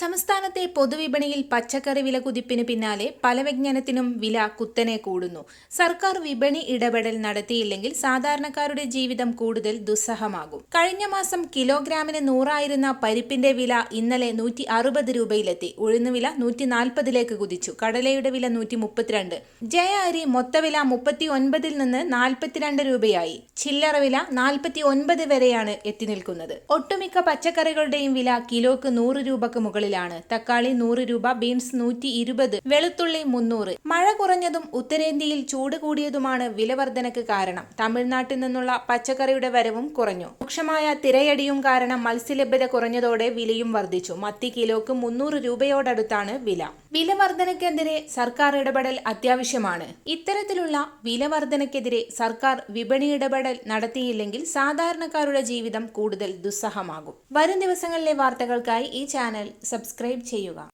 സംസ്ഥാനത്തെ പൊതുവിപണിയിൽ പച്ചക്കറി വില കുതിപ്പിന് പിന്നാലെ പല വിജ്ഞാനത്തിനും വില കുത്തനെ കൂടുന്നു. സർക്കാർ വിപണി ഇടപെടൽ നടത്തിയില്ലെങ്കിൽ സാധാരണക്കാരുടെ ജീവിതം കൂടുതൽ ദുസ്സഹമാകും. കഴിഞ്ഞ മാസം കിലോഗ്രാമിന് നൂറായിരുന്ന പരിപ്പിന്റെ വില ഇന്നലെ നൂറ്റി അറുപത് രൂപയിലെത്തി. ഉഴുന്നുവില നൂറ്റി നാൽപ്പതിലേക്ക് കുതിച്ചു. കടലയുടെ വില നൂറ്റി മുപ്പത്തിരണ്ട് ജയ അരി മൊത്തവില മുപ്പത്തി ഒൻപതിൽ നിന്ന് നാൽപ്പത്തിരണ്ട് രൂപയായി. ചില്ലറ വില നാൽപ്പത്തി ഒൻപത് വരെയാണ് എത്തി നിൽക്കുന്നത്. ഒട്ടുമിക്ക പച്ചക്കറികളുടെയും വില കിലോക്ക് നൂറ് രൂപക്ക് മുകളിലാണ് തക്കാളി നൂറ് രൂപ ബീൻസ് നൂറ്റി ഇരുപത് വെളുത്തുള്ളി മുന്നൂറ്. മഴ കുറഞ്ഞതും ഉത്തരേന്ത്യയിൽ ചൂട് കൂടിയതുമാണ് വിലവർധനക്ക് കാരണം. തമിഴ്നാട്ടിൽ നിന്നുള്ള പച്ചക്കറിയുടെ വരവും കുറഞ്ഞു. രൂക്ഷമായ തിരയടിയും കാരണം മത്സ്യലഭ്യത കുറഞ്ഞതോടെ വിലയും വർദ്ധിച്ചു. മത്തി കിലോക്ക് മുന്നൂറ് രൂപയോടടുത്താണ് വില. വില വർധനയ്ക്കെതിരെ സർക്കാർ ഇടപെടൽ അത്യാവശ്യമാണ്. ഇത്തരത്തിലുള്ള വില വർധനയ്ക്കെതിരെ സർക്കാർ വിപണി ഇടപെടൽ നടത്തിയില്ലെങ്കിൽ സാധാരണക്കാരുടെ ജീവിതം കൂടുതൽ ദുസ്സഹമാകും. വരും ദിവസങ്ങളിലെ വാർത്തകൾക്കായി ഈ ചാനൽ സബ്സ്ക്രൈബ് ചെയ്യുക.